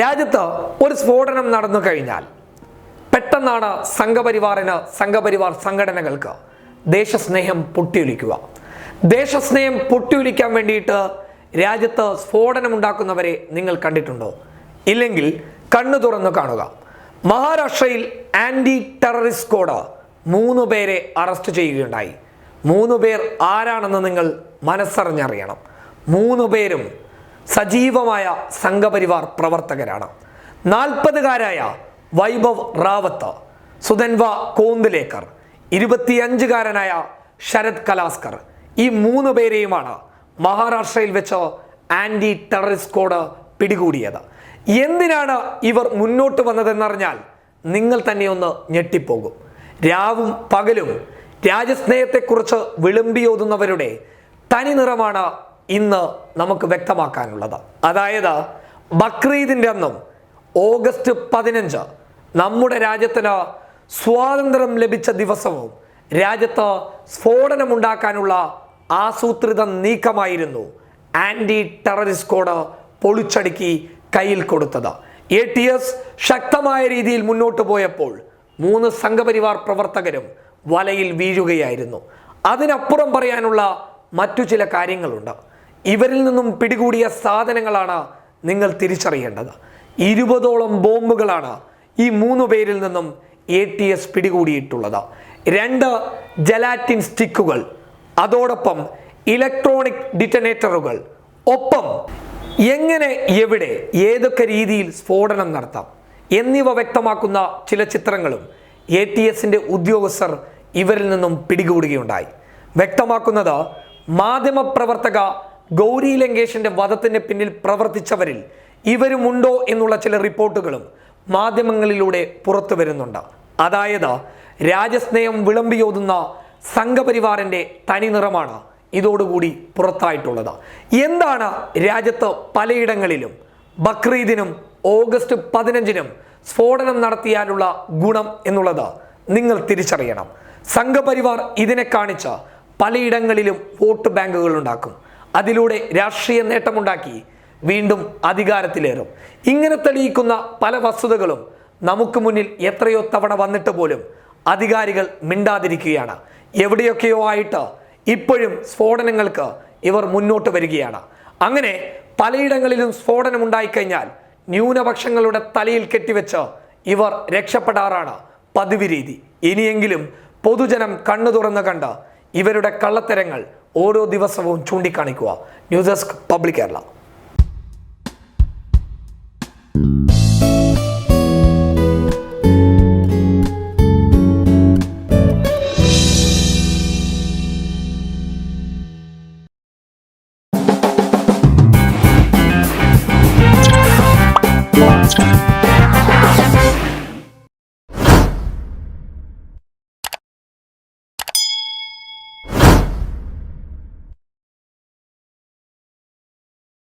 രാജ്യത്ത് ഒരു സ്ഫോടനം നടന്നു കഴിഞ്ഞാൽ പെട്ടെന്നാണ് സംഘപരിവാറിന് സംഘപരിവാർ സംഘടനകൾക്ക് ദേശസ്നേഹം പൊട്ടിയൊലിക്കുക. ദേശസ്നേഹം പൊട്ടിയൊലിക്കാൻ വേണ്ടിയിട്ട് രാജ്യത്ത് സ്ഫോടനം ഉണ്ടാക്കുന്നവരെ നിങ്ങൾ കണ്ടിട്ടുണ്ടോ? ഇല്ലെങ്കിൽ കണ്ണു തുറന്നു കാണുക. മഹാരാഷ്ട്രയിൽ ആന്റി ടെററിസ്റ്റ് കോഡ് മൂന്ന് പേരെ അറസ്റ്റ് ചെയ്യുകയുണ്ടായി. മൂന്ന് പേർ ആരാണെന്ന് നിങ്ങൾ മനസ്സറിഞ്ഞറിയണം. മൂന്ന് പേരും സജീവമായ സംഘപരിവാർ പ്രവർത്തകരാണ്. നാൽപ്പതുകാരായ വൈഭവ് റാവത്ത് സുധൻവ കോന്തിലേക്കർ ഇരുപത്തിയഞ്ചുകാരനായ ശരത് കലാസ്കർ ഈ മൂന്ന് പേരെയുമാണ് മഹാരാഷ്ട്രയിൽ വെച്ച് ആന്റി ടെററിസ്റ്റ് സ്ക്വാഡ് പിടികൂടിയത്. എന്തിനാണ് ഇവർ മുന്നോട്ട് വന്നതെന്നറിഞ്ഞാൽ നിങ്ങൾ തന്നെ ഒന്ന് ഞെട്ടിപ്പോകും. രാവും പകലും രാജ്യസ്നേഹത്തെക്കുറിച്ച് വിളമ്പിയോതുന്നവരുടെ തനി നിറമാണ് ഇന്ന് നമുക്ക് വ്യക്തമാക്കാനുള്ളത്. അതായത് ബക്രീദിന്റെ അന്നും ഓഗസ്റ്റ് പതിനഞ്ച് നമ്മുടെ രാജ്യത്തിന് സ്വാതന്ത്ര്യം ലഭിച്ച ദിവസവും രാജ്യത്ത് സ്ഫോടനമുണ്ടാക്കാനുള്ള ആസൂത്രിത നീക്കമായിരുന്നു ആന്റി ടെററിസ്റ്റ് കോഡ് പൊളിച്ചടുക്കി കയ്യിൽ കൊടുത്തത്. എ ടി എസ് ശക്തമായ രീതിയിൽ മുന്നോട്ട് പോയപ്പോൾ മൂന്ന് സംഘപരിവാർ പ്രവർത്തകരും വലയിൽ വീഴുകയായിരുന്നു. അതിനപ്പുറം പറയാനുള്ള മറ്റു ചില കാര്യങ്ങളുണ്ട്. ഇവരിൽ നിന്നും പിടികൂടിയ സാധനങ്ങളാണ് നിങ്ങൾ തിരിച്ചറിയേണ്ടത്. ഇരുപതോളം ബോംബുകളാണ് ഈ മൂന്ന് പേരിൽ നിന്നും എ ടി എസ് പിടികൂടിയിട്ടുള്ളത്. രണ്ട് ജലാറ്റിൻ സ്റ്റിക്കുകൾ അതോടൊപ്പം ഇലക്ട്രോണിക് ഡിറ്റനേറ്ററുകൾ. ഒപ്പം എങ്ങനെ എവിടെ ഏതൊക്കെ രീതിയിൽ സ്ഫോടനം നടത്താം എന്നിവ വ്യക്തമാക്കുന്ന ചില ചിത്രങ്ങളും എ ടി എസിന്റെ ഉദ്യോഗസ്ഥർ ഇവരിൽ നിന്നും പിടികൂടുകയുണ്ടായി. വ്യക്തമാക്കുന്നത് മാധ്യമപ്രവർത്തക ഗൗരി ലങ്കേഷിന്റെ വധത്തിന് പിന്നിൽ പ്രവർത്തിച്ചവരിൽ ഇവരുമുണ്ടോ എന്നുള്ള ചില റിപ്പോർട്ടുകളും മാധ്യമങ്ങളിലൂടെ പുറത്തു വരുന്നുണ്ട്. അതായത് രാജസ്നേഹം വിളമ്പിയോതുന്ന സംഘപരിവാറിന്റെ തനിനിറമാണ് ഇതോടുകൂടി പുറത്തായിട്ടുള്ളത്. എന്താണ് രാജ്യത്ത് പലയിടങ്ങളിലും ബക്രീദിനും ഓഗസ്റ്റ് പതിനഞ്ചിനും സ്ഫോടനം നടത്തിയാലുള്ള ഗുണം എന്നുള്ളത് നിങ്ങൾ തിരിച്ചറിയണം. സംഘപരിവാർ ഇതിനെ കാണിച്ച് പലയിടങ്ങളിലും വോട്ട് ബാങ്കുകൾ ഉണ്ടാക്കും. അതിലൂടെ രാഷ്ട്രീയ നേട്ടമുണ്ടാക്കി വീണ്ടും അധികാരത്തിലേറും. ഇങ്ങനെ തെളിയിക്കുന്ന പല വസ്തുതകളും നമുക്ക് മുന്നിൽ എത്രയോ തവണ വന്നിട്ട് പോലും അധികാരികൾ മിണ്ടാതിരിക്കുകയാണ്. എവിടെയൊക്കെയോ ആയിട്ട് ഇപ്പോഴും സ്ഫോടനങ്ങൾക്ക് ഇവർ മുന്നോട്ട് വരികയാണ്. അങ്ങനെ പലയിടങ്ങളിലും സ്ഫോടനം ഉണ്ടായിക്കഴിഞ്ഞാൽ ന്യൂനപക്ഷങ്ങളുടെ തലയിൽ കെട്ടിവെച്ച് ഇവർ രക്ഷപ്പെടാറാണ് പതിവ് രീതി. ഇനിയെങ്കിലും പൊതുജനം കണ്ണു തുറന്ന് കണ്ട് ഇവരുടെ കള്ളത്തരങ്ങൾ ഓരോ ദിവസവും ചൂണ്ടിക്കാണിക്കുക. News desk public Kerala.